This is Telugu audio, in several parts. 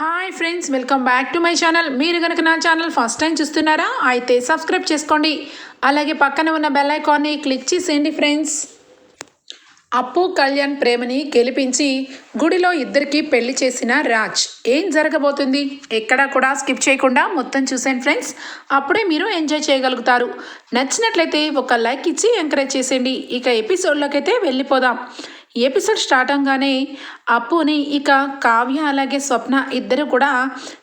Hi friends welcome back to my channel మీరు కనుక నా ఛానల్ ఫస్ట్ టైం చూస్తున్నారా అయితే సబ్స్క్రైబ్ చేసుకోండి. అలాగే పక్కన ఉన్న బెల్ ఐకాన్ని క్లిక్ చేసేయండి ఫ్రెండ్స్ అప్పు కళ్యాణ్ ప్రేమని గెలిపించి గుడిలో ఇద్దరికి పెళ్ళి చేసిన రాజ్. ఏం జరగబోతుంది? ఎక్కడా కూడా స్కిప్ చేయకుండా మొత్తం చూసేయండి ఫ్రెండ్స్ అప్పుడే మీరు ఎంజాయ్ చేయగలుగుతారు. నచ్చినట్లయితే ఒక లైక్ ఇచ్చి ఎంకరేజ్ చేసేయండి. ఇక ఎపిసోడ్లోకి అయితే వెళ్ళిపోదాం. ఎపిసోడ్ స్టార్ట్ అవగానే అప్పుని ఇక కావ్య అలాగే స్వప్న ఇద్దరు కూడా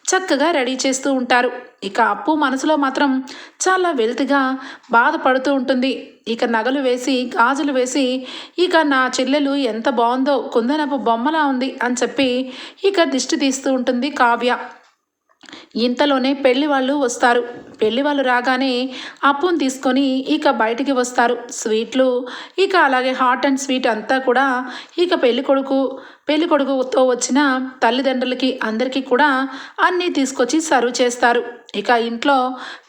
చక్కగా రెడీ చేస్తూ ఉంటారు. ఇక అప్పు మనసులో మాత్రం చాలా వెల్తిగా బాధపడుతూ ఉంటుంది. ఇక నగలు వేసి గాజులు వేసి ఇక నా చెల్లెలు ఎంత బాగుందో కుందనపు బొమ్మలా ఉంది అని చెప్పి ఇక దిష్టి తీస్తూ ఉంటుంది కావ్య. ఇంతలోనే పెళ్ళి వాళ్ళు వస్తారు. పెళ్ళి వాళ్ళు రాగానే అప్పును తీసుకొని ఇక బయటికి వస్తారు. స్వీట్లు ఇక అలాగే హాట్ అండ్ స్వీట్ అంతా కూడా ఇక పెళ్ళి కొడుకు పెళ్ళి కొడుకుతో వచ్చిన తల్లిదండ్రులకి అందరికీ కూడా అన్నీ తీసుకొచ్చి సర్వ్ చేస్తారు. ఇక ఇంట్లో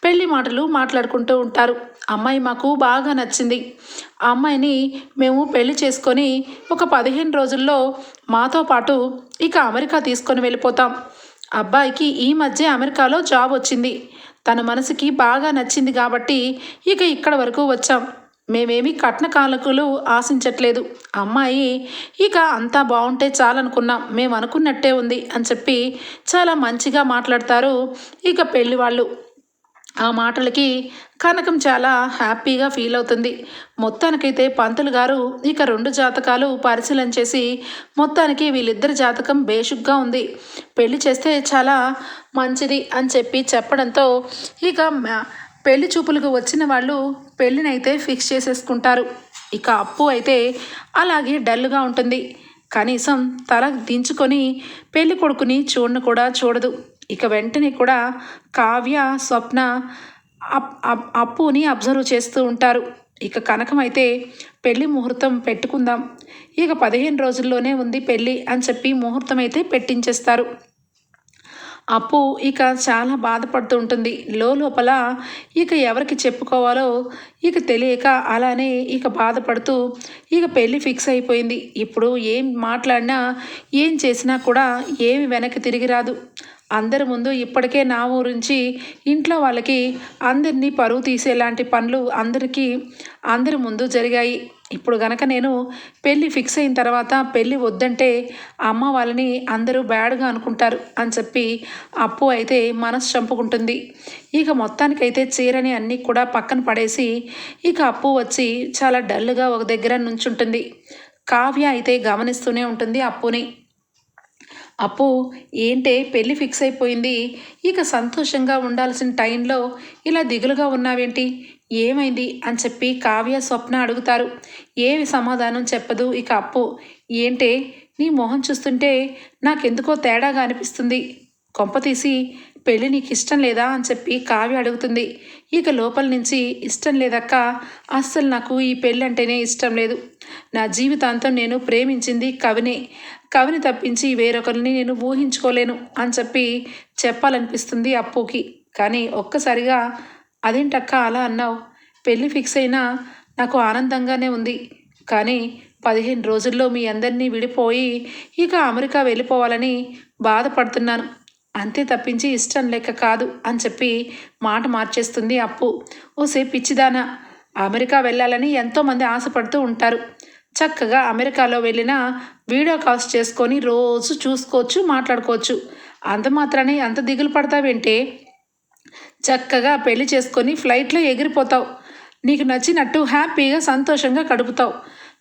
పెళ్ళి మాటలు మాట్లాడుకుంటూ ఉంటారు. అమ్మాయి మాకు బాగా నచ్చింది. ఆ అమ్మాయిని మేము పెళ్ళి చేసుకొని ఒక పదిహేను రోజుల్లో మాతో పాటు ఇక అమెరికా తీసుకొని వెళ్ళిపోతాం. అబ్బాయికి ఈ మధ్య అమెరికాలో జాబ్ వచ్చింది. తన మనసుకి బాగా నచ్చింది కాబట్టి ఇక ఇక్కడ వరకు వచ్చాం. మేమేమి కట్న కాలకులు ఆశించట్లేదు. అమ్మాయి ఇక అంతా బాగుంటే చాలనుకున్నాం. మేము అనుకున్నట్టే ఉంది అని చెప్పి చాలా మంచిగా మాట్లాడతారు ఇక పెళ్ళి వాళ్ళు ఆ మాటలకి కనకం చాలా హ్యాపీగా ఫీల్ అవుతుంది. మొత్తానికైతే పంతులు గారు ఇక రెండు జాతకాలు పరిశీలన చేసి మొత్తానికి వీళ్ళిద్దరి జాతకం బేషుగ్గా ఉంది. పెళ్ళి చేస్తే చాలా మంచిది అని చెప్పి చెప్పడంతో ఇక పెళ్ళి చూపులకు వచ్చిన వాళ్ళు పెళ్ళినైతే ఫిక్స్ చేసేసుకుంటారు. ఇక అప్పు అయితే అలాగే డల్గా ఉంటుంది. కనీసం తల దించుకొని పెళ్ళి కొడుకుని చూడను కూడా చూడదు. ఇక వెంటనే కూడా కావ్య స్వప్న అప్- అప్- అప్పుని అబ్జర్వ్ చేస్తూ ఉంటారు. ఇక కనకం అయితే పెళ్ళి ముహూర్తం పెట్టుకుందాం. ఇక పదిహేను రోజుల్లోనే ఉంది పెళ్ళి అని చెప్పి ముహూర్తం అయితే పెట్టించేస్తారు. అప్పు ఇక చాలా బాధపడుతూ ఉంటుంది. లోపల ఇక ఎవరికి చెప్పుకోవాలో ఇక తెలియక అలానే ఇక బాధపడుతూ ఇక పెళ్ళి ఫిక్స్ అయిపోయింది. ఇప్పుడు ఏం మాట్లాడినా ఏం చేసినా కూడా ఏమి వెనక్కి తిరిగి రాదు. అందరి ముందు ఇప్పటికే నా ఊరించి ఇంట్లో వాళ్ళకి అందరినీ పరువు తీసేలాంటి పనులు అందరికీ అందరి ముందు జరిగాయి. ఇప్పుడు గనక నేను పెళ్ళి ఫిక్స్ అయిన తర్వాత పెళ్ళి వద్దంటే అమ్మ వాళ్ళని అందరూ బ్యాడ్గా అనుకుంటారు అని చెప్పి అప్పు అయితే మనసు చంపుకుంటుంది. ఇక మొత్తానికైతే చీరని అన్నీ కూడా పక్కన పడేసి ఇక అప్పు వచ్చి చాలా డల్గా ఒక దగ్గర నుంచుంటుంది. కావ్య అయితే గమనిస్తూనే ఉంటుంది అప్పుని. అప్పు ఏంటే పెళ్ళి ఫిక్స్ అయిపోయింది? ఇక సంతోషంగా ఉండాల్సిన టైంలో ఇలా దిగులుగా ఉన్నావేంటి? ఏమైంది? అని చెప్పి కావ్య స్వప్న అడుగుతారు. ఏమి సమాధానం చెప్పదు ఇక అప్పు. ఏంటే? నీ మొహం చూస్తుంటే నాకెందుకో తేడాగా అనిపిస్తుంది. కొంపతీసి పెళ్ళి నీకు ఇష్టం లేదా అని చెప్పి కావ్య అడుగుతుంది. ఇక లోపల నుంచి ఇష్టం లేదక్క అస్సలు నాకు ఈ పెళ్ళి అంటేనే ఇష్టం లేదు. నా జీవితాంతం నేను ప్రేమించింది కవిని. కవిని తప్పించి వేరొకరిని నేను ఊహించుకోలేను అని చెప్పి చెప్పాలనిపిస్తుంది అప్పుకి. కానీ ఒక్కసారిగా అదేంటక్క అలా అన్నావు? పెళ్ళి ఫిక్స్ అయినా నాకు ఆనందంగానే ఉంది. కానీ పదిహేను రోజుల్లో మీ అందరినీ విడిపోయి ఇక అమెరికా వెళ్ళిపోవాలని బాధపడుతున్నాను. అంతే తప్పించి ఇష్టం లేక కాదు అని చెప్పి మాట మార్చేస్తుంది అప్పు. ఓసే పిచ్చిదానా అమెరికా వెళ్ళాలని ఎంతోమంది ఆశపడుతూ ఉంటారు. చక్కగా అమెరికాలో వెళ్ళిన వీడియో కాల్స్ చేసుకొని రోజు చూసుకోవచ్చు మాట్లాడుకోవచ్చు. అంత మాత్రాన్ని అంత దిగులు పడతావేంటే? చక్కగా పెళ్ళి చేసుకొని ఫ్లైట్లో ఎగిరిపోతావు. నీకు నచ్చినట్టు హ్యాపీగా సంతోషంగా గడుపుతావు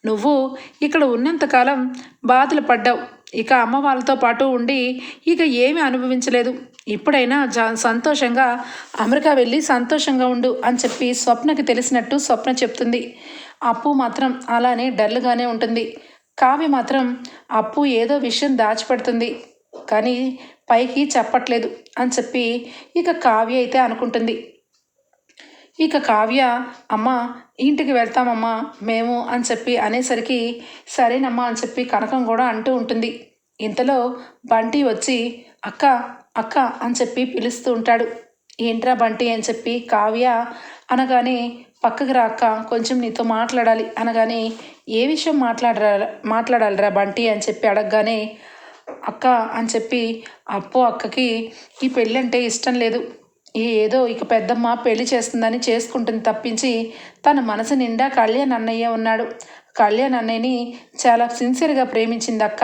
నువ్వు ఇక్కడ ఉన్నంతకాలం బాధలు పడ్డావు. ఇక అమ్మ వాళ్ళతో పాటు ఉండి ఇక ఏమీ అనుభవించలేదు. ఇప్పుడైనా జా సంతోషంగా అమెరికా వెళ్ళి సంతోషంగా ఉండు అని చెప్పి స్వప్నకి తెలిసినట్టు స్వప్న చెప్తుంది. అప్పు మాత్రం అలానే డల్గానే ఉంటుంది. కావ్య మాత్రం అప్పు ఏదో విషయం దాచిపెడుతుంది. కానీ పైకి చెప్పట్లేదు అని చెప్పి ఇక కావ్య అయితే అనుకుంటుంది. ఇక కావ్య అమ్మ ఇంటికి వెళ్తామమ్మా మేము అని చెప్పి అనేసరికి సరేనమ్మా అని చెప్పి కనకం కూడా అంటూ ఉంటుంది. ఇంతలో బంటి వచ్చి అక్క అక్క అని చెప్పి పిలుస్తూ ఉంటాడు. ఏంట్రా బంటి అని చెప్పి కావ్య అనగానే పక్కకి రా అక్క కొంచెం నీతో మాట్లాడాలి అనగానే ఏ విషయం మాట్లాడరా మాట్లాడాలిరా బంటి అని చెప్పి అడగగానే అక్క అని చెప్పి అప్పు అక్కకి ఈ పెళ్ళి అంటే ఇష్టం లేదు. ఈ ఏదో ఇక పెద్దమ్మ పెళ్ళి చేస్తుందని చేసుకుంటుంది తప్పించి తన మనసు నిండా కళ్యాణ్ అన్నయ్య ఉన్నాడు. కళ్యాణ్ అన్నయ్యని చాలా సిన్సియర్గా ప్రేమించింది అక్క.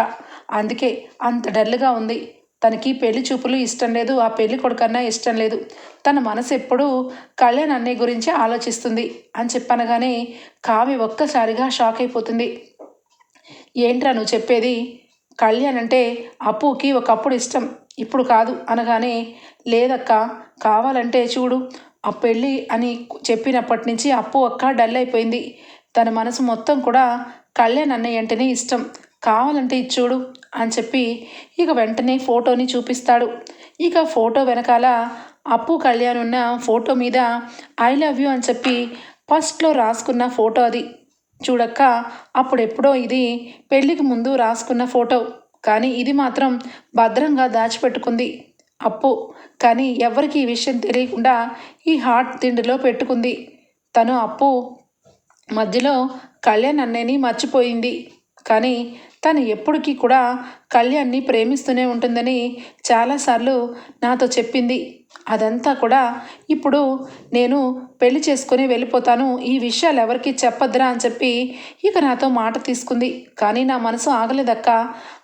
అందుకే అంత డల్గా ఉంది. తనకి పెళ్ళి చూపులు ఇష్టం లేదు ఆ పెళ్ళి కొడుకన్నా ఇష్టం లేదు. తన మనసు ఎప్పుడూ కళ్యాణ్ అన్నయ్య గురించి ఆలోచిస్తుంది అని చెప్పనగానే కావి ఒక్కసారిగా షాక్ అయిపోతుంది. ఏంట్రా నువ్వు చెప్పేది? కళ్యాణ్ అంటే అప్పుకి ఒకప్పుడు ఇష్టం. ఇప్పుడు కాదు అనగానే లేదక్క కావాలంటే చూడు ఆ పెళ్ళి అని చెప్పినప్పటి నుంచి అప్పు అక్క డల్ అయిపోయింది. తన మనసు మొత్తం కూడా కళ్యాణ్ అన్నయ్య అంటేనే ఇష్టం. కావాలంటే ఇచ్చూడు చూడు అని చెప్పి ఇక వెంటనే ఫోటోని చూపిస్తాడు. ఇక ఫోటో వెనకాల అప్పు కళ్యాణ్ ఉన్న ఫోటో మీద ఐ లవ్ యూ అని చెప్పి ఫస్ట్లో రాసుకున్న ఫోటో అది. చూడక్క అప్పుడెప్పుడో ఇది పెళ్ళికి ముందు రాసుకున్న ఫోటో. కానీ ఇది మాత్రం భద్రంగా దాచిపెట్టుకుంది. అప్పు. కానీ ఎవరికి ఈ విషయం తెలియకుండా ఈ హాట్ తిండిలో పెట్టుకుంది. తను అప్పు మధ్యలో కళ్యాణ్ అన్నయ్యని మర్చిపోయింది. కానీ తను ఎప్పటికీ కూడా కళ్యాణ్ని ప్రేమిస్తూనే ఉంటుందని చాలాసార్లు నాతో చెప్పింది. అదంతా కూడా ఇప్పుడు నేను పెళ్ళి చేసుకొని వెళ్ళిపోతాను ఈ విషయాలు ఎవరికి చెప్పద్దురా అని చెప్పి ఇక నాతో మాట తీసుకుంది. కానీ నా మనసు ఆగలేదక్క.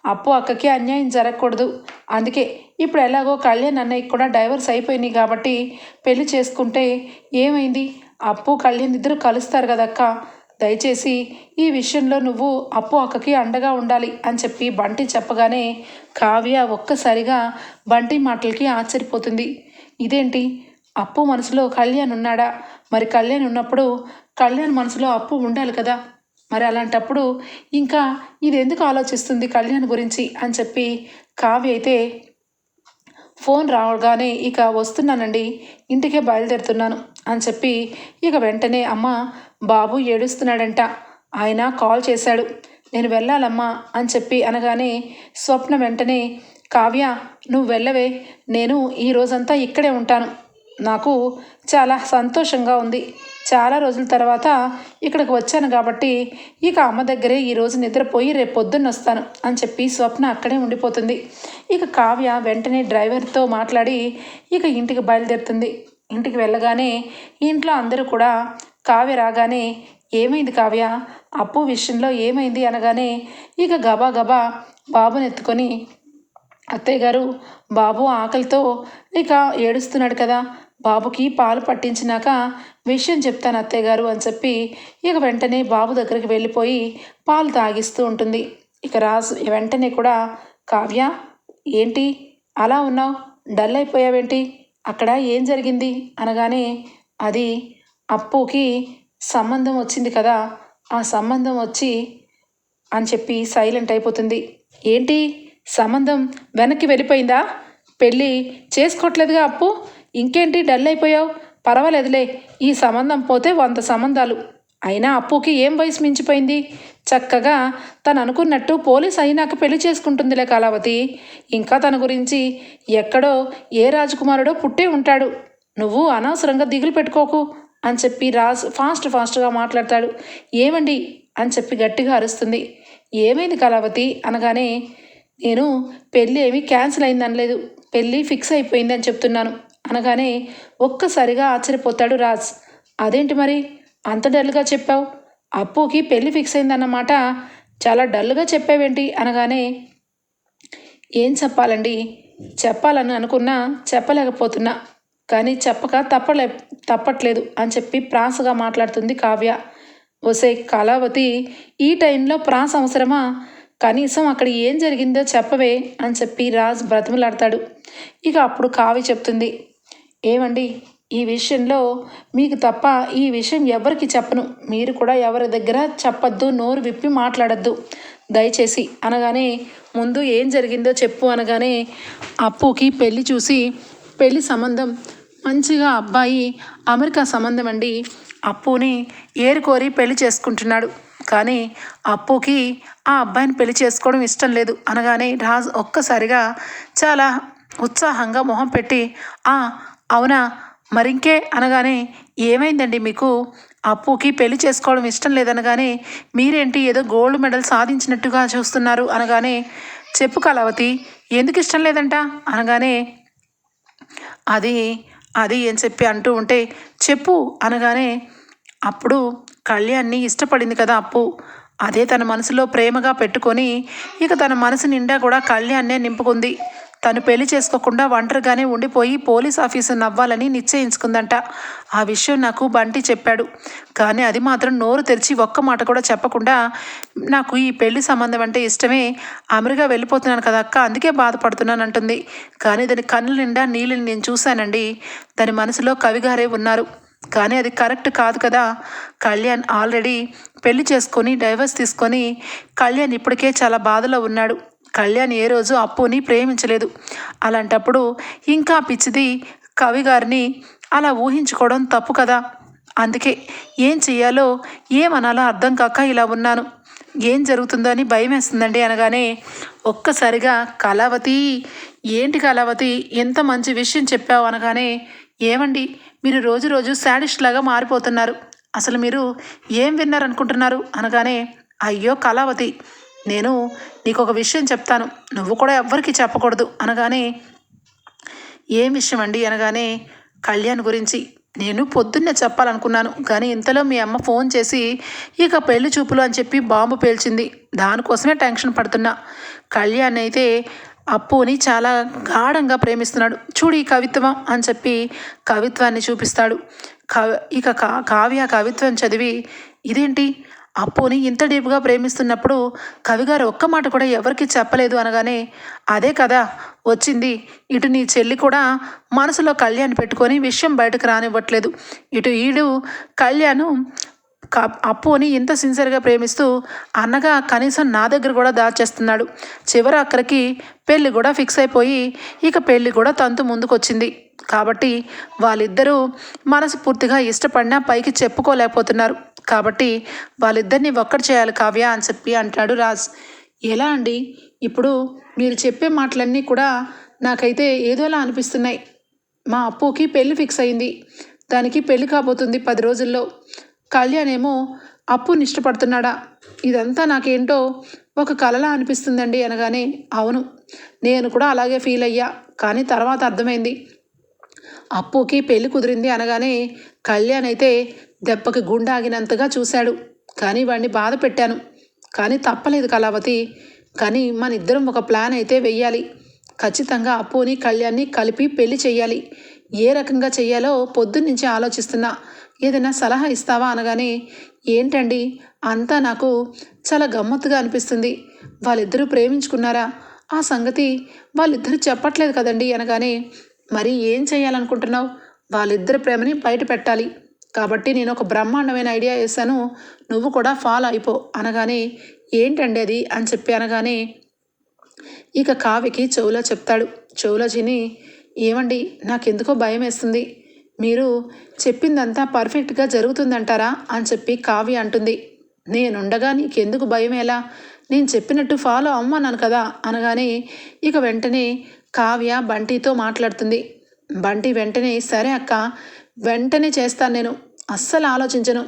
అప్పు అక్కకి అన్యాయం జరగకూడదు. అందుకే ఇప్పుడు ఎలాగో కళ్యాణ్ అన్నయ్య కూడా డైవర్స్ అయిపోయినాయి కాబట్టి పెళ్ళి చేసుకుంటే ఏమైంది? అప్పు కళ్యాణ్ ఇద్దరు కలుస్తారు కదక్క. దయచేసి ఈ విషయంలో నువ్వు అప్పు అక్కకి అండగా ఉండాలి అని చెప్పి బంటి చెప్పగానే కావ్య ఒక్కసారిగా బంటి మాటలకి ఆశ్చర్యపోతుంది. ఇదేంటి? అప్పు మనసులో కళ్యాణ్ ఉన్నాడా? మరి కళ్యాణ్ ఉన్నప్పుడు కళ్యాణ్ మనసులో అప్పు ఉండాలి కదా? మరి అలాంటప్పుడు ఇంకా ఇది ఎందుకు ఆలోచిస్తుంది కళ్యాణ్ గురించి అని చెప్పి కావ్య అయితే ఫోన్ రావగానే ఇక వస్తున్నానండి ఇంటికే బయలుదేరుతున్నాను అని చెప్పి ఇక వెంటనే అమ్మ బాబు ఏడుస్తున్నాడంట ఆయన కాల్ చేశాడు నేను వెళ్ళాలమ్మా అని చెప్పి అనగానే స్వప్న వెంటనే కావ్య నువ్వు వెళ్ళవే. నేను ఈ రోజంతా ఇక్కడే ఉంటాను. నాకు చాలా సంతోషంగా ఉంది. చాలా రోజుల తర్వాత ఇక్కడికి వచ్చాను కాబట్టి ఇక అమ్మ దగ్గరే ఈరోజు నిద్రపోయి రేపు పొద్దున్న వస్తాను అని చెప్పి స్వప్న అక్కడే ఉండిపోతుంది. ఇక కావ్య వెంటనే డ్రైవర్తో మాట్లాడి ఇక ఇంటికి బయలుదేరుతుంది. ఇంటికి వెళ్ళగానే ఇంట్లో అందరూ కూడా కావ్య రాగానే ఏమైంది కావ్య? అప్పు విషయంలో ఏమైంది? అనగానే ఇక గబా గబా బాబుని ఎత్తుకొని అత్తయ్య గారు బాబు ఆకలితో ఇక ఏడుస్తున్నాడు కదా బాబుకి పాలు పట్టించినాక విషయం చెప్తాను అత్తయ్య గారు అని చెప్పి ఇక వెంటనే బాబు దగ్గరికి వెళ్ళిపోయి పాలు తాగిస్తూ ఉంటుంది. ఇక రాజు వెంటనే కూడా కావ్య ఏంటి? అలా ఉన్నావు? డల్ అయిపోయావేంటి? అక్కడ ఏం జరిగింది? అనగానే అది అప్పుకి సంబంధం వచ్చింది కదా ఆ సంబంధం వచ్చి అని చెప్పి సైలెంట్ అయిపోతుంది. ఏంటి? సంబంధం వెనక్కి వెళ్ళిపోయిందా? పెళ్ళి చేసుకోవట్లేదుగా అప్పు? ఇంకేంటి డల్ అయిపోయావు? పర్వాలేదులే ఈ సంబంధం పోతే వంద సంబంధాలు. అయినా అప్పుకి ఏం వయసు మించిపోయింది? చక్కగా తను అనుకున్నట్టు పోలీస్ అయినాక పెళ్ళి చేసుకుంటుందిలే కళావతి. ఇంకా తన గురించి ఎక్కడో ఏ రాజకుమారుడో పుట్టే ఉంటాడు. నువ్వు అనవసరంగా దిగులు పెట్టుకోకు అని చెప్పి రాజ్ ఫాస్ట్ ఫాస్ట్గా మాట్లాడతాడు. ఏమండి? అని చెప్పి గట్టిగా అరుస్తుంది. ఏమైంది కళావతి? అనగానే నేను పెళ్ళి ఏమీ క్యాన్సిల్ అయింది అనలేదు. పెళ్ళి ఫిక్స్ అయిపోయింది అని చెప్తున్నాను. అనగానే ఒక్కసారిగా ఆశ్చర్యపోతాడు రాజ్. అదేంటి మరి? అంత డల్గా చెప్పావు. అప్పుకి పెళ్ళి ఫిక్స్ అయిందన్నమాట. చాలా డల్గా చెప్పావేంటి? అనగానే ఏం చెప్పాలండి? చెప్పాలని అనుకున్నా చెప్పలేకపోతున్నా. కానీ చెప్పక తప్పలే తప్పట్లేదు అని చెప్పి ప్రాసగా మాట్లాడుతుంది కావ్య. ఒసే కళావతి ఈ టైంలో ప్రాస అవసరమా? కనీసం అక్కడ ఏం జరిగిందో చెప్పవే అని చెప్పి రాజ్ బ్రతిమలాడతాడు. ఇక అప్పుడు కావి చెప్తుంది ఏమండి ఈ విషయంలో మీకు తప్ప ఈ విషయం ఎవరికి చెప్పను? మీరు కూడా ఎవరి దగ్గర చెప్పద్దు నోరు విప్పి మాట్లాడద్దు. దయచేసి అనగానే ముందు ఏం జరిగిందో చెప్పు అనగానే అప్పుకి పెళ్ళి చూసి పెళ్ళి సంబంధం మంచిగా అబ్బాయి అమెరికా సంబంధం అండి అప్పుని ఏరుకోరి పెళ్ళి చేసుకుంటున్నాడు. కానీ అప్పుకి ఆ అబ్బాయిని పెళ్ళి చేసుకోవడం ఇష్టం లేదు. అనగానే రాజ్ ఒక్కసారిగా చాలా ఉత్సాహంగా మొహం పెట్టి ఆ అవునా? మరింకే? అనగానే ఏమైందండి మీకు? అప్పుకి పెళ్ళి చేసుకోవడం ఇష్టం లేదనగానే మీరేంటి ఏదో గోల్డ్ మెడల్ సాధించినట్టుగా చూస్తున్నారు? అనగానే చెప్పు కళావతి ఎందుకు ఇష్టం లేదంట? అనగానే అది అది అని చెప్పి అంటూ ఉంటే చెప్పు అనగానే అప్పుడు కళ్యాణ్ని ఇష్టపడింది కదా అప్పు. అదే తన మనసులో ప్రేమగా పెట్టుకొని ఇక తన మనసు నిండా కూడా కళ్యాణ్నే నింపుకుంది. తను పెళ్ళి చేసుకోకుండా ఒంటరిగానే ఉండిపోయి పోలీస్ ఆఫీసర్ నవ్వాలని నిశ్చయించుకుందంట. ఆ విషయం నాకు బంటి చెప్పాడు. కానీ అది మాత్రం నోరు తెరిచి ఒక్క మాట కూడా చెప్పకుండా నాకు ఈ పెళ్ళి సంబంధం అంటే ఇష్టమే. అమెరికా వెళ్ళిపోతున్నాను కదా అక్క అందుకే బాధపడుతున్నాను అంటుంది. కానీ దాని కన్నుల నిండా నీళ్ళని నేను చూశానండి. దాని మనసులో కవిగారే ఉన్నారు. కానీ అది కరెక్ట్ కాదు కదా? కళ్యాణ్ ఆల్రెడీ పెళ్ళి చేసుకొని డైవర్స్ తీసుకొని కళ్యాణ్ ఇప్పటికే చాలా బాధలో ఉన్నాడు. కళ్యాణ్ ఏ రోజు అప్పుని ప్రేమించలేదు. అలాంటప్పుడు ఇంకా పిచ్చిది కవి గారిని అలా ఊహించుకోవడం తప్పు కదా? అందుకే ఏం చెయ్యాలో ఏమనాలో అర్థం కాక ఇలా ఉన్నాను. ఏం జరుగుతుందో అని భయం వేస్తుందండి అనగానే ఒక్కసారిగా కళావతి ఏంటి కళావతి? ఎంత మంచి విషయం చెప్పావు అనగానే ఏమండి? మీరు రోజు రోజు శాడిస్ట్ లాగా మారిపోతున్నారు. అసలు మీరు ఏం విన్నారనుకుంటున్నారు? అనగానే అయ్యో కళావతి నేను నీకు ఒక విషయం చెప్తాను. నువ్వు కూడా ఎవ్వరికీ చెప్పకూడదు. అనగానే ఏం విషయం అండి అనగానే కళ్యాణ్ గురించి నేను పొద్దున్నే చెప్పాలనుకున్నాను. కానీ ఇంతలో మీ అమ్మ ఫోన్ చేసి ఇక పెళ్ళి చూపులు అని చెప్పి బాంబు పేల్చింది. దానికోసమే టెన్షన్ పడుతున్నా. కళ్యాణ్ అయితే అప్పుని చాలా గాఢంగా ప్రేమిస్తున్నాడు. చూడు ఈ కవిత్వం అని చెప్పి కవిత్వాన్ని చూపిస్తాడు. కవి ఇక కా కావ్య కవిత్వం చదివి ఇదేంటి? అప్పుని ఇంత డీప్గా ప్రేమిస్తున్నప్పుడు కవిగారు ఒక్క మాట కూడా ఎవరికి చెప్పలేదు అనగానే అదే కదా వచ్చింది. ఇటు నీ చెల్లి కూడా మనసులో కళ్యాణ్ పెట్టుకొని విషయం బయటకు రానివ్వట్లేదు. ఇటు ఈడు కళ్యాణ్ అప్పుని ఇంత సిన్సియర్గా ప్రేమిస్తూ అన్నగా కనీసం నా దగ్గర కూడా దాచేస్తున్నాడు. చివరి అక్కడికి పెళ్ళి కూడా ఫిక్స్ అయిపోయి ఇక పెళ్ళి కూడా తంతు ముందుకొచ్చింది. కాబట్టి వాళ్ళిద్దరూ మనస్ఫూర్తిగా ఇష్టపడినా పైకి చెప్పుకోలేకపోతున్నారు. కాబట్టి వాళ్ళిద్దరిని ఒక్కటి చేయాలి కావ్య అని చెప్పి అంటాడు రాజ్. ఎలా అండి? ఇప్పుడు మీరు చెప్పే మాటలన్నీ కూడా నాకైతే ఏదోలా అనిపిస్తున్నాయి. మా అప్పుకి పెళ్ళి ఫిక్స్ అయింది. దానికి పెళ్ళి కాబోతుంది పది రోజుల్లో. కళ్యాణ్ ఏమో అప్పుని ఇష్టపడుతున్నాడా? ఇదంతా నాకేంటో ఒక కలలా అనిపిస్తుందండి అనగానే అవును నేను కూడా అలాగే ఫీల్ అయ్యా. కానీ తర్వాత అర్థమైంది. అప్పుకి పెళ్ళి కుదిరింది అనగానే కళ్యాణ్ అయితే దెబ్బకి గుండాగినంతగా చూశాడు. కానీ వాడిని బాధ పెట్టాను. కానీ తప్పలేదు కళావతి. కానీ మన ఇద్దరం ఒక ప్లాన్ అయితే వెయ్యాలి. ఖచ్చితంగా అప్పుని కళ్యాణ్ని కలిపి పెళ్ళి చేయాలి ఏ రకంగా చెయ్యాలో పొద్దున్నుంచి ఆలోచిస్తున్నా. ఏదైనా సలహా ఇస్తావా అనగానే ఏంటండి? అంతా నాకు చాలా గమ్మత్తుగా అనిపిస్తుంది. వాళ్ళిద్దరూ ప్రేమించుకున్నారా? ఆ సంగతి వాళ్ళిద్దరూ చెప్పట్లేదు కదండి అనగానే మరి ఏం చేయాలనుకుంటున్నావు వాళ్ళిద్దరి ప్రేమని బయట పెట్టాలి. కాబట్టి నేను ఒక బ్రహ్మాండమైన ఐడియా వేశాను. నువ్వు కూడా ఫాలో అయిపో అనగానే ఏంటండి అది? అని చెప్పి అనగానే ఇక కావ్యకి చెవులో చెప్తాడు. చెవులో చిని ఏమండి? నాకెందుకో భయం వేస్తుంది మీరు చెప్పిందంతా పర్ఫెక్ట్గా జరుగుతుందంటారా అని చెప్పి కావ్య అంటుంది. నేనుండగా నీకెందుకు భయం ఎలా నేను చెప్పినట్టు ఫాలో అవ్వమన్నాను కదా అనగానే ఇక వెంటనే కావ్య బంటితో మాట్లాడుతుంది. బంటి వెంటనే సరే అక్క వెంటనే చేస్తాను నేను. అస్సలు ఆలోచించను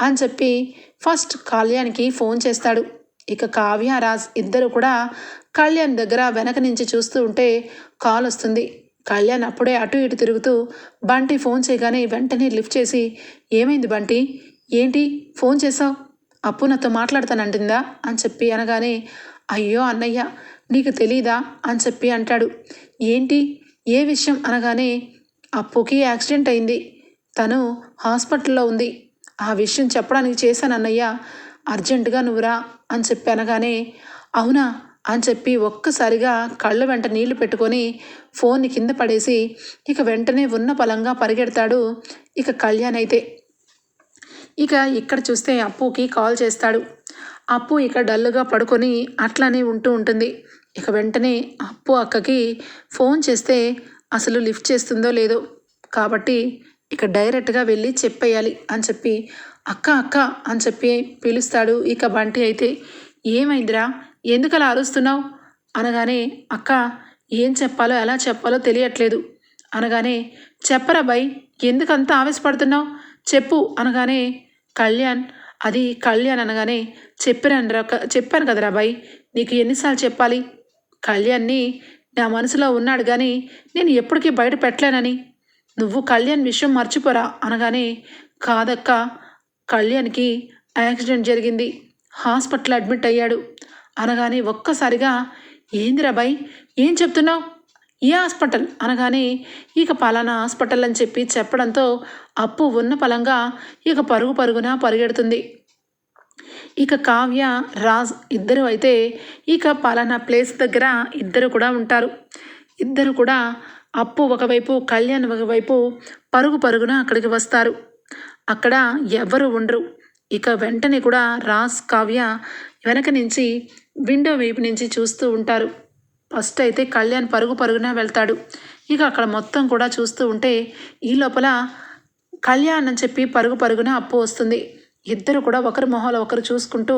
అని చెప్పి ఫస్ట్ కళ్యాణ్కి ఫోన్ చేస్తాడు. ఇక కావ్య రాజ్ ఇద్దరు కూడా కళ్యాణ్ దగ్గర వెనక నుంచి చూస్తూ ఉంటే కాల్ వస్తుంది కళ్యాణ్ అప్పుడే అటు ఇటు తిరుగుతూ బంటి ఫోన్ చేయగానే వెంటనే లిఫ్ట్ చేసి ఏమైంది బంటి? ఏంటి? ఫోన్ చేసావు అప్పు నాతో మాట్లాడతానంటుందా? అని చెప్పి అనగానే అయ్యో అన్నయ్య నీకు తెలీదా? అని చెప్పి అంటాడు. ఏంటి? ఏ విషయం? అనగానే అప్పుకి యాక్సిడెంట్ అయింది. తను హాస్పిటల్లో ఉంది. ఆ విషయం చెప్పడానికి చేశాను అన్నయ్య అర్జెంటుగా నువ్వురా అని చెప్పి అనగానే అవునా? అని చెప్పి ఒక్కసారిగా కళ్ళ వెంట నీళ్ళు పెట్టుకొని ఫోన్ని కింద పడేసి ఇక వెంటనే ఉన్న పలంగా పరిగెడతాడు ఇక కళ్యాణ్ అయితే. ఇక ఇక్కడ చూస్తే అప్పుకి కాల్ చేస్తాడు. అప్పు ఇక డల్లుగా పడుకొని అట్లానే ఉంటూ ఉంటుంది. ఇక వెంటనే అప్పు అక్కకి ఫోన్ చేస్తే అసలు లిఫ్ట్ చేస్తుందో లేదో కాబట్టి ఇక డైరెక్ట్గా వెళ్ళి చెప్పేయాలి అని చెప్పి అక్క అక్క అని చెప్పి పిలుస్తాడు ఇక బంటి అయితే. ఏమైందిరా? ఎందుకు అలా అరుస్తున్నావు? అనగానే అక్క ఏం చెప్పాలో ఎలా చెప్పాలో తెలియట్లేదు. అనగానే చెప్పరా బై ఎందుకంత ఆవేశపడుతున్నావు? చెప్పు. అనగానే కళ్యాణ్ అది కళ్యాణ్ అనగానే చెప్పాను రా చెప్పాను కదరా బాయ్ నీకు ఎన్నిసార్లు చెప్పాలి? కళ్యాణ్ని నా మనసులో ఉన్నాడు కానీ నేను ఎప్పటికీ బయట పెట్టలేనని. నువ్వు కళ్యాణ్ విషయం మర్చిపోరా? అనగానే కాదక్క కళ్యాణ్కి యాక్సిడెంట్ జరిగింది. హాస్పిటల్ అడ్మిట్ అయ్యాడు. అనగానే ఒక్కసారిగా ఏందిరా బాయ్? ఏం చెప్తున్నావు? ఏ హాస్పిటల్? అనగానే ఇక పలానా హాస్పిటల్ అని చెప్పి చెప్పడంతో అప్పు ఉన్న పలంగా ఇక పరుగు పరుగున పరిగెడుతుంది. ఇక కావ్య రాజ్ ఇద్దరు అయితే ఇక పలానా ప్లేస్ దగ్గర ఇద్దరు కూడా ఉంటారు. ఇద్దరు కూడా అప్పు ఒకవైపు కళ్యాణ్ ఒకవైపు పరుగు పరుగున అక్కడికి వస్తారు. అక్కడ ఎవ్వరు ఉండరు. ఇక వెంటనే కూడా రాజ్ కావ్య వెనక నుంచి విండో వైపు నుంచి చూస్తూ ఉంటారు. ఫస్ట్ అయితే కళ్యాణ్ పరుగు పరుగున వెళ్తాడు. ఇక అక్కడ మొత్తం కూడా చూస్తూ ఉంటే ఈ లోపల కళ్యాణ్ అని చెప్పి పరుగు పరుగున అప్పు వస్తుంది. ఇద్దరు కూడా ఒకరి మొహాలు ఒకరు చూసుకుంటూ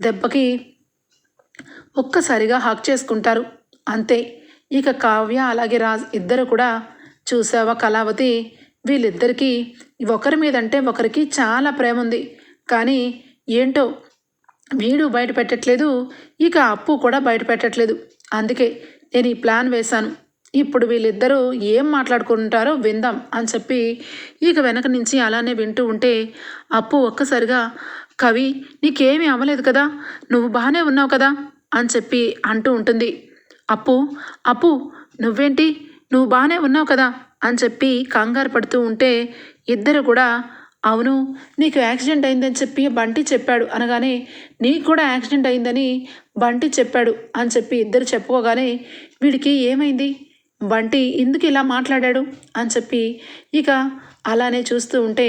దెబ్బకి ఒక్కసారిగా హక్ చేసుకుంటారు. అంతే. ఇక కావ్య అలాగే రాజ్ ఇద్దరు కూడా చూసావా కళావతి? వీళ్ళిద్దరికీ ఒకరి మీద అంటే ఒకరికి చాలా ప్రేమ ఉంది కానీ ఏంటో వీడు బయట పెట్టట్లేదు ఇక అప్పు కూడా బయట పెట్టట్లేదు అందుకే నేను ఈ ప్లాన్ వేశాను. ఇప్పుడు వీళ్ళిద్దరూ ఏం మాట్లాడుకుంటారో విందాం అని చెప్పి ఇక వెనక నుంచి అలానే వింటూ ఉంటే అప్పు ఒక్కసారిగా కవి నీకేమీ అవ్వలేదు కదా? నువ్వు బాగానే ఉన్నావు కదా? అని చెప్పి అంటూ ఉంటుంది. అప్పు అప్పు నువ్వేంటి? నువ్వు బాగానే ఉన్నావు కదా? అని చెప్పి కంగారు పడుతూ ఉంటే ఇద్దరు కూడా అవును నీకు యాక్సిడెంట్ అయిందని చెప్పి బంటి చెప్పాడు అనగానే నీకు కూడా యాక్సిడెంట్ అయిందని బంటి చెప్పాడు అని చెప్పి ఇద్దరు చెప్పుకోగానే వీడికి ఏమైంది? బంటి ఎందుకు ఇలా మాట్లాడాడు? అని చెప్పి ఇక అలానే చూస్తూ ఉంటే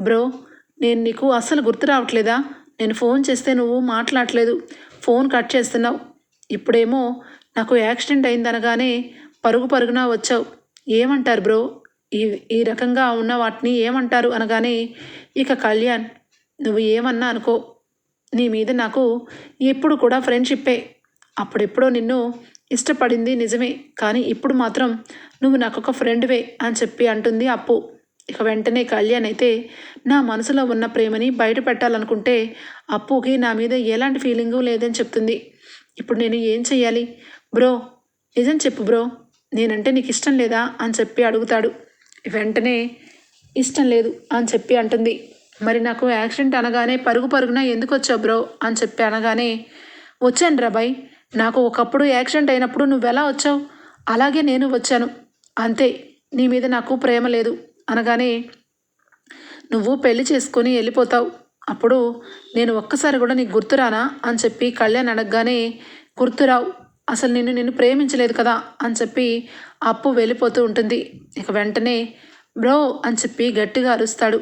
బ్రో నేను నీకు అస్సలు గుర్తు రావట్లేదా? నేను ఫోన్ చేస్తే నువ్వు మాట్లాడలేదు ఫోన్ కట్ చేస్తున్నావు. ఇప్పుడేమో నాకు యాక్సిడెంట్ అయిందనగానే పరుగు పరుగున వచ్చావు. ఏమంటారు బ్రో? ఈ ఈ రకంగా ఉన్న వాటిని ఏమంటారు అనగానే ఇక కళ్యాణ్ నువ్వు ఏమన్నా అనుకో నీ మీద నాకు ఎప్పుడు కూడా ఫ్రెండ్షిప్పే. అప్పుడెప్పుడో నిన్ను ఇష్టపడింది నిజమే కానీ ఇప్పుడు మాత్రం నువ్వు నాకు ఒక ఫ్రెండ్వే అని చెప్పి అంటుంది అప్పు. ఇక వెంటనే కళ్యాణ్ అయితే నా మనసులో ఉన్న ప్రేమని బయట పెట్టాలనుకుంటే అప్పుకి నా మీద ఎలాంటి ఫీలింగు లేదని చెప్తుంది. ఇప్పుడు నేను ఏం చెయ్యాలి? బ్రో నిజం చెప్పు బ్రో నేనంటే నీకు ఇష్టం లేదా అని చెప్పి అడుగుతాడు. వెంటనే ఇష్టం లేదు అని చెప్పి అంటుంది. మరి నాకు యాక్సిడెంట్ అనగానే పరుగు పరుగున ఎందుకు వచ్చావు బ్రో అని చెప్పి అనగానే వచ్చాను రాబాయ్ నాకు ఒకప్పుడు యాక్సిడెంట్ అయినప్పుడు నువ్వు ఎలా వచ్చావు? అలాగే నేను వచ్చాను. అంతే నీ మీద నాకు ప్రేమ లేదు. అనగానే నువ్వు పెళ్ళి చేసుకొని వెళ్ళిపోతావు. అప్పుడు నేను ఒక్కసారి కూడా నీకు గుర్తురానా అని చెప్పి కళ్యాణ్ అడగగానే గుర్తురావు అసలు నిన్ను నిన్ను ప్రేమించలేదు కదా అని చెప్పి అప్పు వెళ్ళిపోతూ ఉంటుంది. ఇక వెంటనే బ్రో అని చెప్పి గట్టిగా అరుస్తాడు.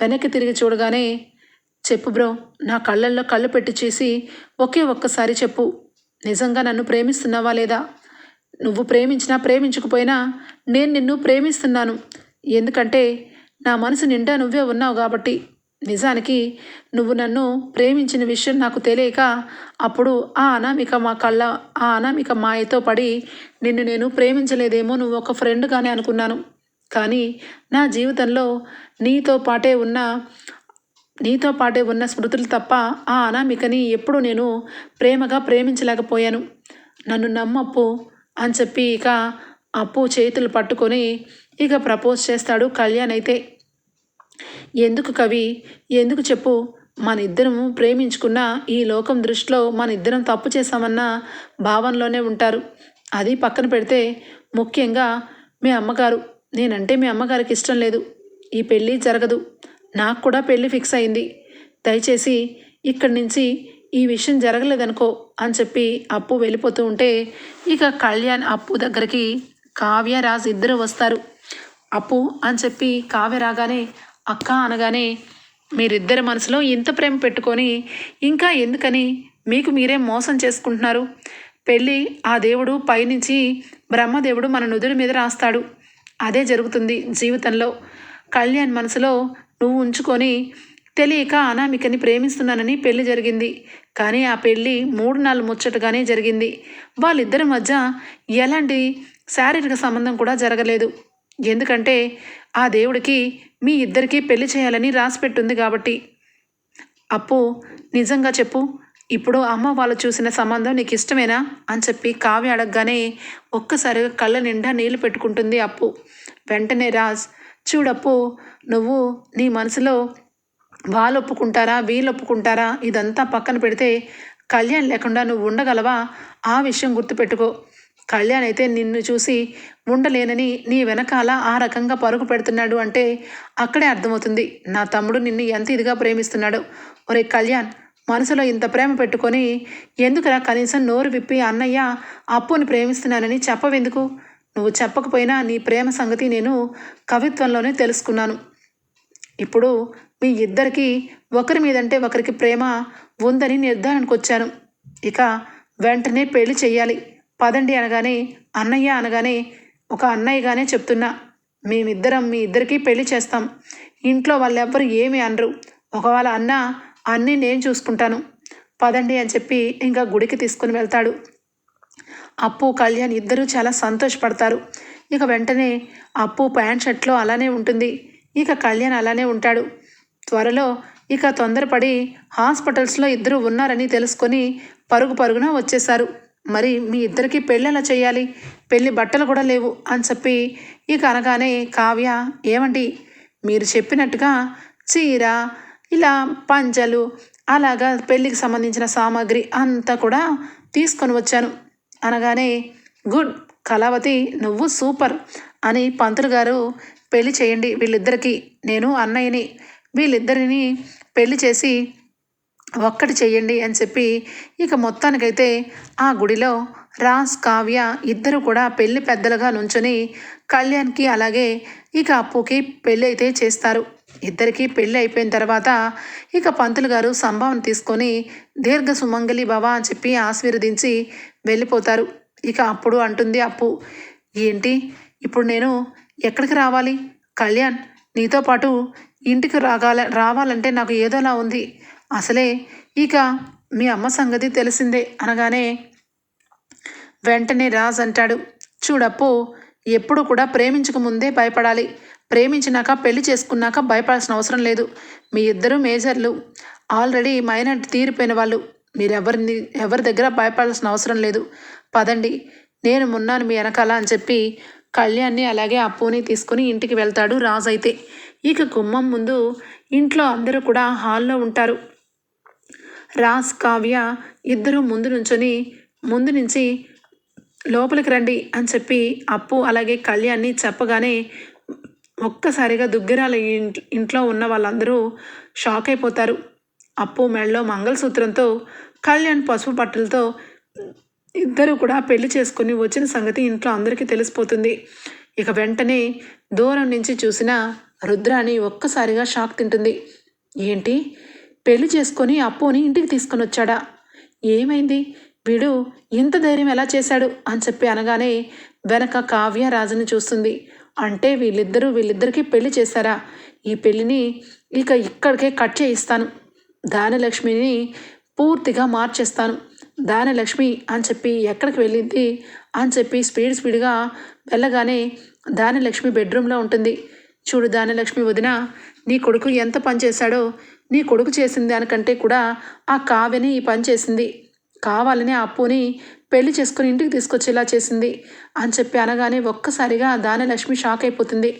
వెనక్కి తిరిగి చూడగానే చెప్పు బ్రో నా కళ్ళల్లో కళ్ళు పెట్టి చేసి ఒకే ఒక్కసారి చెప్పు. నిజంగా నన్ను ప్రేమిస్తున్నావా లేదా? నువ్వు ప్రేమించినా ప్రేమించకపోయినా నేను నిన్ను ప్రేమిస్తున్నాను. ఎందుకంటే నా మనసు నిండా నువ్వే ఉన్నావు కాబట్టి. నిజానికి నువ్వు నన్ను ప్రేమించిన విషయం నాకు తెలియక అప్పుడు ఆ అనామిక మా కళ్ళ ఆ అనామిక మాయతో పడి నిన్ను నేను ప్రేమించలేదేమో నువ్వు ఒక ఫ్రెండ్గానే అనుకున్నాను. కానీ నా జీవితంలో నీతో పాటే ఉన్న నీతో పాటే ఉన్న స్మృతులు తప్ప ఆ అనామికని ఎప్పుడూ నేను ప్రేమగా ప్రేమించలేకపోయాను. నన్ను నమ్మప్పు అని చెప్పి ఇక అప్పు చేతులు పట్టుకొని ఇక ప్రపోజ్ చేస్తాడు కళ్యాణ్ అయితే. ఎందుకు కవి? ఎందుకు చెప్పు? మన ఇద్దరము ప్రేమించుకున్న ఈ లోకం దృష్టిలో మన ఇద్దరం తప్పు చేశామన్న భావనలోనే ఉంటారు. అది పక్కన పెడితే ముఖ్యంగా మీ అమ్మగారు. నేనంటే మీ అమ్మగారికి ఇష్టం లేదు. ఈ పెళ్ళి జరగదు. నాకు కూడా పెళ్ళి ఫిక్స్ అయింది. దయచేసి ఇక్కడి నుంచి ఈ విషయం జరగలేదనుకో అని చెప్పి అప్పు వెళ్ళిపోతూ ఉంటే ఇక కళ్యాణ్ అప్పు దగ్గరికి కావ్య రాజ్ ఇద్దరు వస్తారు. అప్పు అని చెప్పి కావ్య రాగానే అక్క అనగానే మీరిద్దరి మనసులో ఇంత ప్రేమ పెట్టుకొని ఇంకా ఎందుకని మీకు మీరే మోసం చేసుకుంటున్నారు? పెళ్ళి ఆ దేవుడు పైనుంచి బ్రహ్మదేవుడు మన నుదురు మీద రాస్తాడు. అదే జరుగుతుంది జీవితంలో. కళ్యాణ్ మనసులో నువ్వు ఉంచుకొని తెలియక అనామికని ప్రేమిస్తున్నానని పెళ్ళి జరిగింది. కానీ ఆ పెళ్ళి మూడు నాలుగు ముచ్చటగానే జరిగింది. వాళ్ళిద్దరి మధ్య ఎలాంటి శారీరక సంబంధం కూడా జరగలేదు. ఎందుకంటే ఆ దేవుడికి మీ ఇద్దరికీ పెళ్ళి చేయాలని రాసిపెట్టుంది కాబట్టి. అప్పు నిజంగా చెప్పు. ఇప్పుడు అమ్మ వాళ్ళు చూసిన సంబంధం నీకు ఇష్టమేనా? అని చెప్పి కావ్య అడగగానే ఒక్కసారిగా కళ్ళ నిండా నీళ్ళు పెట్టుకుంటుంది అప్పు. వెంటనే రాజ్ చూడప్పు నువ్వు నీ మనసులో వాళ్ళు ఒప్పుకుంటారా వీళ్ళు ఒప్పుకుంటారా ఇదంతా పక్కన పెడితే కళ్యాణ్ లేకుండా నువ్వు ఉండగలవా? ఆ విషయం గుర్తుపెట్టుకో. కళ్యాణ్ అయితే నిన్ను చూసి ఉండలేనని నీ వెనకాల ఆ రకంగా పరుగు పెడుతున్నాడు అంటే అక్కడే అర్థమవుతుంది. నా తమ్ముడు నిన్ను ఎంత ఇదిగా ప్రేమిస్తున్నాడు. ఒరే కళ్యాణ్ మనసులో ఇంత ప్రేమ పెట్టుకొని ఎందుకురా కనీసం నోరు విప్పి అన్నయ్య అప్పుని ప్రేమిస్తున్నానని చెప్పవెందుకు? నువ్వు చెప్పకపోయినా నీ ప్రేమ సంగతి నేను కవిత్వంలోనే తెలుసుకున్నాను. ఇప్పుడు మీ ఇద్దరికీ ఒకరి మీదంటే ఒకరికి ప్రేమ ఉందని నిర్ధారణకు వచ్చాను ఇక వెంటనే పెళ్ళి చేయాలి పదండి అనగానే అన్నయ్య అనగానే ఒక అన్నయ్యగానే చెప్తున్నా మేమిద్దరం మీ ఇద్దరికీ పెళ్ళి చేస్తాం. ఇంట్లో వాళ్ళెవ్వరు ఏమి అనరు. ఒకవేళ అన్న అన్నీ నేను చూసుకుంటాను. పదండి అని చెప్పి ఇంకా గుడికి తీసుకుని వెళ్తాడు. అప్పు కళ్యాణ్ ఇద్దరూ చాలా సంతోషపడతారు. ఇక వెంటనే అప్పు ప్యాంట్ షర్ట్లో అలానే ఉంటుంది. ఇక కళ్యాణ్ అలానే ఉంటాడు. త్వరలో ఇక తొందరపడి హాస్పిటల్స్లో ఇద్దరు ఉన్నారని తెలుసుకొని పరుగు పరుగున వచ్చేశారు. మరి మీ ఇద్దరికి పెళ్ళి ఎలా చేయాలి? పెళ్ళి బట్టలు కూడా లేవు అని చెప్పి ఇక అనగానే కావ్య ఏమండి మీరు చెప్పినట్టుగా చీర ఇలా పంచలు అలాగా పెళ్ళికి సంబంధించిన సామాగ్రి అంతా కూడా తీసుకొని వచ్చాను. అనగానే గుడ్ కళావతి నువ్వు సూపర్ అని పంతులు గారు పెళ్ళి చేయండి వీళ్ళిద్దరికీ. నేను అన్నయ్యని వీళ్ళిద్దరిని పెళ్ళి చేసి ఒక్కటి చెయ్యండి అని చెప్పి ఇక మొత్తానికైతే ఆ గుడిలో రాజ్ కావ్య ఇద్దరు కూడా పెళ్ళి పెద్దలుగా నుంచొని కళ్యాణ్కి అలాగే ఇక అప్పుకి పెళ్ళి అయితే చేస్తారు. ఇద్దరికి పెళ్ళి అయిపోయిన తర్వాత ఇక పంతులు గారు సంభావన తీసుకొని దీర్ఘ సుమంగలి భవ అని చెప్పి ఆశీర్వదించి వెళ్ళిపోతారు. ఇక అప్పుడు అంటుంది అప్పు ఏంటి? ఇప్పుడు నేను ఎక్కడికి రావాలి? కళ్యాణ్ నీతో పాటు ఇంటికి రాగాల రావాలంటే నాకు ఏదోలా ఉంది. అసలే ఇక మీ అమ్మ సంగతి తెలిసిందే అనగానే వెంటనే రాజ్ అంటాడు చూడప్పు ఎప్పుడు కూడా ప్రేమించక ముందే భయపడాలి. ప్రేమించినాక పెళ్ళి చేసుకున్నాక భయపడాల్సిన అవసరం లేదు. మీ ఇద్దరు మేజర్లు. ఆల్రెడీ మైనర్ తీరిపోయిన వాళ్ళు. మీరెవరిని ఎవరి దగ్గర భయపడాల్సిన అవసరం లేదు. పదండి నేను మున్నాను మీ వెనకాల అని చెప్పి కళ్యాణ్ని అలాగే అప్పుని తీసుకుని ఇంటికి వెళ్తాడు రాజు అయితే ఇక గుమ్మం ముందు ఇంట్లో అందరూ కూడా హాల్లో ఉంటారు. రాజ్ కావ్య ఇద్దరు ముందు నుంచొని ముందు నుంచి లోపలికి రండి అని చెప్పి అప్పు అలాగే కళ్యాణ్ని చెప్పగానే ఒక్కసారిగా దుగ్గిరాల ఇంట్ ఇంట్లో ఉన్న వాళ్ళందరూ షాక్ అయిపోతారు. అప్పు మెడలో మంగళసూత్రంతో కళ్యాణ్ పసుపు బట్టలతో ఇద్దరు కూడా పెళ్ళి చేసుకుని వచ్చిన సంగతి ఇంట్లో అందరికీ తెలిసిపోతుంది. ఇక వెంటనే దూరం నుంచి చూసిన రుద్రాని ఒక్కసారిగా షాక్ తింటుంది. ఏంటి? పెళ్ళి చేసుకొని అప్పుని ఇంటికి తీసుకొని వచ్చాడా? ఏమైంది? వీడు ఇంత ధైర్యం ఎలా చేశాడు? అని చెప్పి అనగానే వెనక కావ్య రాజుని చూస్తుంది. అంటే వీళ్ళిద్దరూ వీళ్ళిద్దరికీ పెళ్ళి చేశారా? ఈ పెళ్ళిని ఇక ఇక్కడికే కట్ చేయిస్తాను. దానలక్ష్మిని పూర్తిగా మార్చేస్తాను. దానలక్ష్మి అని చెప్పి ఎక్కడికి వెళ్ళింది? అని చెప్పి స్పీడ్ స్పీడ్గా వెళ్ళగానే దానలక్ష్మి బెడ్రూమ్లో ఉంటుంది. చూడు దానలక్ష్మి వదిన నీ కొడుకు ఎంత పని చేశాడో నీ కొడుకు చేసింది దానికంటే కూడా ఆ కావ్యని ఈ పని చేసింది. కావాలని ఆ అప్పుని పెళ్ళి చేసుకుని ఇంటికి తీసుకొచ్చేలా చేసింది అని చెప్పి అనగానే ఒక్కసారిగా దానలక్ష్మి షాక్ అయిపోతుంది.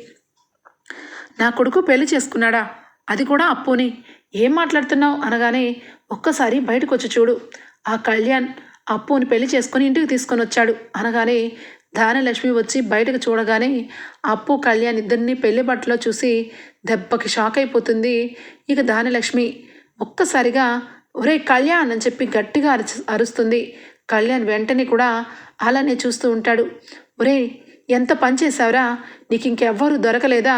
నా కొడుకు పెళ్ళి చేసుకున్నాడా? అది కూడా అప్పుని. ఏం మాట్లాడుతున్నావు? అనగానే ఒక్కసారి బయటకు వచ్చి చూడు. ఆ కళ్యాణ్ అప్పుని పెళ్ళి చేసుకొని ఇంటికి తీసుకొని వచ్చాడు. అనగానే ధానలక్ష్మి వచ్చి బయటకు చూడగానే అప్పు కళ్యాణ్ ఇద్దరిని పెళ్ళి బట్టలో చూసి దెబ్బకి షాక్ అయిపోతుంది. ఇక ధానలక్ష్మి ఒక్కసారిగా ఒరే కళ్యాణ్ అని చెప్పి గట్టిగా అరు అరుస్తుంది. కళ్యాణ్ వెంటనే కూడా అలానే చూస్తూ ఉంటాడు. ఒరే ఎంత పనిచేశావురా నీకు ఇంకెవ్వరు దొరకలేదా?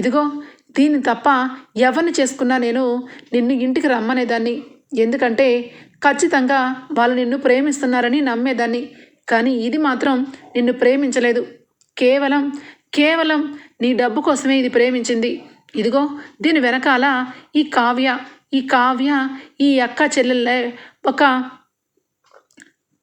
ఇదిగో దీన్ని తప్ప ఎవరిని చేసుకున్నా నేను నిన్ను ఇంటికి రమ్మనేదాన్ని. ఎందుకంటే ఖచ్చితంగా వాళ్ళు నిన్ను ప్రేమిస్తున్నారని నమ్మేదాన్ని. కానీ ఇది మాత్రం నిన్ను ప్రేమించలేదు. కేవలం కేవలం నీ డబ్బు కోసమే ఇది ప్రేమించింది. ఇదిగో దీని వెనకాల ఈ కావ్య ఈ కావ్య ఈ అక్క చెల్లెళ్ళ ఒక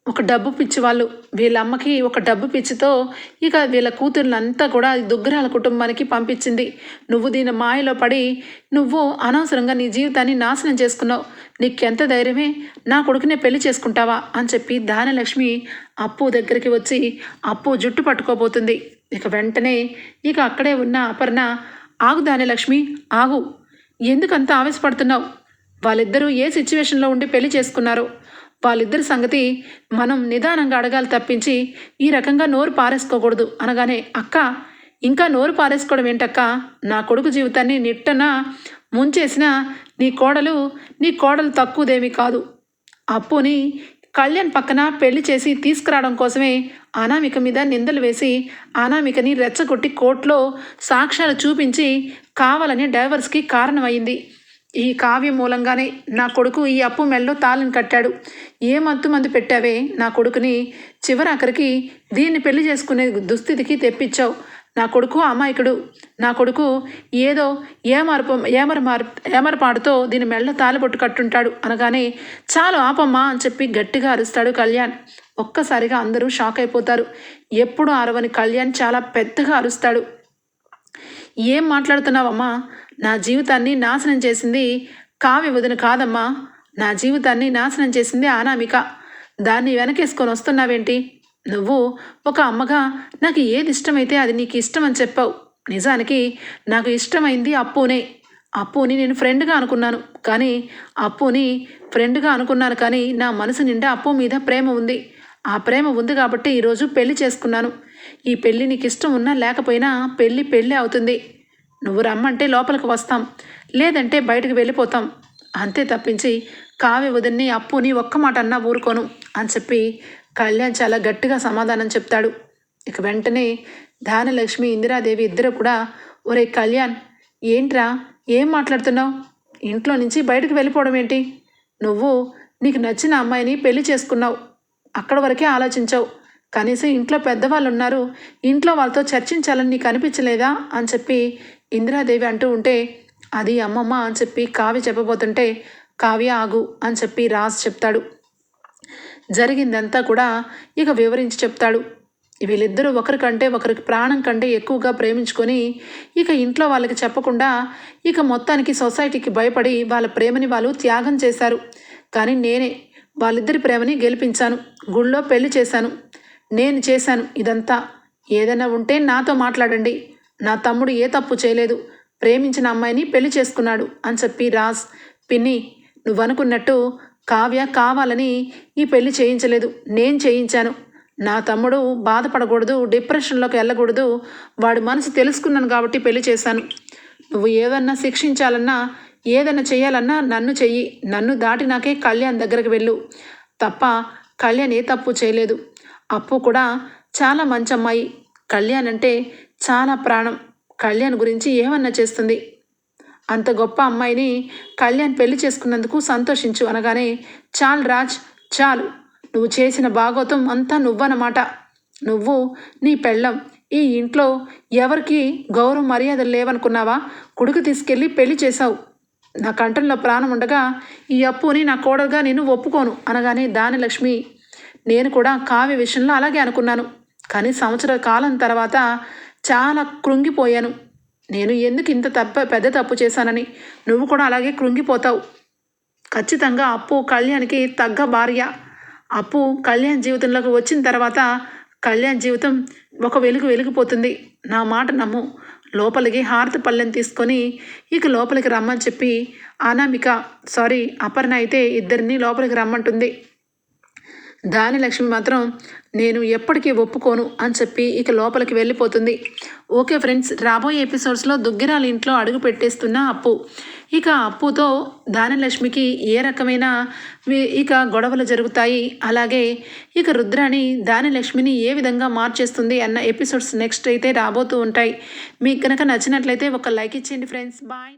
ఒక డబ్బు పిచ్చి వాళ్ళు వీళ్ళ అమ్మకి ఒక డబ్బు పిచ్చితో ఇక వీళ్ళ కూతుర్లంతా కూడా దుగ్గరాల కుటుంబానికి పంపించింది. నువ్వు దీని మాయలో పడి నువ్వు అనవసరంగా నీ జీవితాన్ని నాశనం చేసుకున్నావు. నీకెంత ధైర్యమే? నా కొడుకునే పెళ్ళి చేసుకుంటావా? అని చెప్పి దానలక్ష్మి అప్పు దగ్గరికి వచ్చి అప్పు జుట్టు పట్టుకోబోతుంది. ఇక వెంటనే ఇక అక్కడే ఉన్న అపర్ణ ఆగు దానలక్ష్మి ఆగు. ఎందుకంత ఆవేశపడుతున్నావు? వాళ్ళిద్దరూ ఏ సిచ్యువేషన్లో ఉండి పెళ్ళి చేసుకున్నారు? వాళ్ళిద్దరి సంగతి మనం నిదానంగా అడగాలి తప్పించి ఈ రకంగా నోరు పారేసుకోకూడదు. అనగానే అక్క ఇంకా నోరు పారేసుకోవడం ఏంటక్క? నా కొడుకు జీవితాన్ని నిట్టన ముంచేసిన నీ కోడలు నీ కోడలు తక్కువదేమీ కాదు. అప్పుని కళ్యాణ్ పక్కన పెళ్ళి చేసి తీసుకురావడం కోసమే అనామిక మీద నిందలు వేసి అనామికని రెచ్చగొట్టి కోర్టులో సాక్ష్యాలు చూపించి కావాలని డైవర్స్కి కారణమైంది. ఈ కావ్యం మూలంగానే నా కొడుకు ఈ అప్పు మెల్లో తాళని కట్టాడు. ఏ మత్తు మందు పెట్టావే? నా కొడుకుని చివరాఖరికి దీన్ని పెళ్ళి చేసుకునే దుస్థితికి తెప్పించావు. నా కొడుకు అమాయకుడు. నా కొడుకు ఏదో ఏమరప ఏమర మార్ ఏమరపాడుతో దీని మెళ్ళ తాలిబొట్టు కట్టుంటాడు. అనగానే చాలు ఆపమ్మా అని చెప్పి గట్టిగా అరుస్తాడు కళ్యాణ్. ఒక్కసారిగా అందరూ షాక్ అయిపోతారు. ఎప్పుడు అరవని కళ్యాణ్ చాలా పెద్దగా అరుస్తాడు. ఏం మాట్లాడుతున్నావమ్మా? నా జీవితాన్ని నాశనం చేసింది కావ్య వదిన కాదమ్మా. నా జీవితాన్ని నాశనం చేసింది అనామిక. దాన్ని వెనకేసుకొని వస్తున్నావేంటి? నువ్వు ఒక అమ్మగా నాకు ఏది ఇష్టమైతే అది నీకు ఇష్టం అని చెప్పావు. నిజానికి నాకు ఇష్టమైంది అప్పునే. అప్పుని నేను ఫ్రెండ్గా అనుకున్నాను కానీ అప్పుని ఫ్రెండ్గా అనుకున్నాను కానీ నా మనసు నిండా అప్పు మీద ప్రేమ ఉంది. ఆ ప్రేమ ఉంది కాబట్టి ఈరోజు పెళ్ళి చేసుకున్నాను. ఈ పెళ్ళి నీకు ఇష్టం ఉన్నా లేకపోయినా పెళ్ళి పెళ్ళి అవుతుంది. నువ్వు రమ్మంటే లోపలికి వస్తాం. లేదంటే బయటకు వెళ్ళిపోతాం. అంతే తప్పించి కావ్య వదిన్ని అప్పుని ఒక్క మాట అన్నా ఊరుకోను అని చెప్పి కళ్యాణ్ చాలా గట్టిగా సమాధానం చెప్తాడు. ఇక వెంటనే ధానలక్ష్మి ఇందిరాదేవి ఇద్దరు కూడా ఒరే కళ్యాణ్ ఏంట్రా? ఏం మాట్లాడుతున్నావు? ఇంట్లో నుంచి బయటకు వెళ్ళిపోవడం ఏంటి? నువ్వు నీకు నచ్చిన అమ్మాయిని పెళ్ళి చేసుకున్నావు. అక్కడ వరకే ఆలోచించావు. కనీసం ఇంట్లో పెద్దవాళ్ళు ఉన్నారు ఇంట్లో వాళ్ళతో చర్చించాలని నీకు అనిపించలేదా? అని చెప్పి ఇందిరాదేవి అంటూ ఉంటే అది అమ్మమ్మ అని చెప్పి కావ్య చెప్పబోతుంటే కావ్య ఆగు అని చెప్పి రాజ్ చెప్తాడు. జరిగిందంతా కూడా ఇక వివరించి చెప్తాడు. వీళ్ళిద్దరూ ఒకరికంటే ఒకరికి ప్రాణం కంటే ఎక్కువగా ప్రేమించుకొని ఇక ఇంట్లో వాళ్ళకి చెప్పకుండా ఇక మొత్తానికి సొసైటీకి భయపడి వాళ్ళ ప్రేమని వాళ్ళు త్యాగం చేశారు. కానీ నేనే వాళ్ళిద్దరి ప్రేమని గెలిపించాను. గుళ్ళో పెళ్ళి చేశాను. నేను చేశాను ఇదంతా. ఏదైనా ఉంటే నాతో మాట్లాడండి. నా తమ్ముడు ఏ తప్పు చేయలేదు. ప్రేమించిన అమ్మాయిని పెళ్ళి చేసుకున్నాడు అని చెప్పి రాజ్ పిన్ని నువ్వు అనుకున్నట్టు కావ్య కావాలని ఈ పెళ్ళి చేయించలేదు. నేను చేయించాను. నా తమ్ముడు బాధపడకూడదు డిప్రెషన్లోకి వెళ్ళకూడదు. వాడి మనసు తెలుసుకున్నాను కాబట్టి పెళ్ళి చేశాను. నువ్వు ఏదన్నా శిక్షించాలన్నా ఏదన్నా చేయాలన్నా నన్ను చెయ్యి. నన్ను దాటినాకే కళ్యాణ్ దగ్గరకు వెళ్ళు. తప్ప కళ్యాణ్ ఏ తప్పు చేయలేదు. అప్పు కూడా చాలా మంచి అమ్మాయి కళ్యాణ్ అంటే చాలా ప్రాణం. కళ్యాణ్ గురించి ఏమన్నా చేస్తుంది? అంత గొప్ప అమ్మాయిని కళ్యాణ్ పెళ్ళి చేసుకున్నందుకు సంతోషించు అనగానే చాలు రాజ్ చాలు. నువ్వు చేసిన భాగోతం అంతా నువ్వన్నమాట. నువ్వు నీ పెళ్ళం ఈ ఇంట్లో ఎవరికి గౌరవ మర్యాదలు లేవనుకున్నావా? కొడుకు తీసుకెళ్ళి పెళ్ళి చేశావు. నా కంఠంలో ప్రాణం ఉండగా ఈ అప్పుని నా కోడలుగా నేను ఒప్పుకోను అనగానే దానిలక్ష్మి నేను కూడా కావ్య విషయంలో అలాగే అనుకున్నాను. కానీ సంవత్సర కాలం తర్వాత చాలా కృంగిపోయాను. నేను ఎందుకు ఇంత తప్ప పెద్ద తప్పు చేశానని? నువ్వు కూడా అలాగే కృంగిపోతావు. ఖచ్చితంగా అప్పు కళ్యాణ్కి తగ్గ భార్య. అప్పు కళ్యాణ్ జీవితంలోకి వచ్చిన తర్వాత కళ్యాణ్ జీవితం ఒక వెలుగు వెలిగిపోతుంది. నా మాట నమ్ము. లోపలికి హారతి పళ్ళెం తీసుకొని ఇక లోపలికి రమ్మని చెప్పి అనామిక సారీ అపర్ణ అయితే ఇద్దరిని లోపలికి రమ్మంటుంది. దాని లక్ష్మి మాత్రం నేను ఎప్పటికీ ఒప్పుకోను అని చెప్పి ఇక లోపలికి వెళ్ళిపోతుంది. ఓకే ఫ్రెండ్స్ రాబోయే ఎపిసోడ్స్లో దుగ్గిరాల ఇంట్లో అడుగు పెట్టేస్తున్న అప్పు. ఇక అప్పుతో దానిలక్ష్మికి ఏ రకమైన ఇక గొడవలు జరుగుతాయి. అలాగే ఇక రుద్రాణి దానిలక్ష్మిని ఏ విధంగా మార్చేస్తుంది అన్న ఎపిసోడ్స్ నెక్స్ట్ అయితే రాబోతూ ఉంటాయి. మీకు కనుక నచ్చినట్లయితే ఒక లైక్ ఇచ్చేయండి ఫ్రెండ్స్. బాయ్.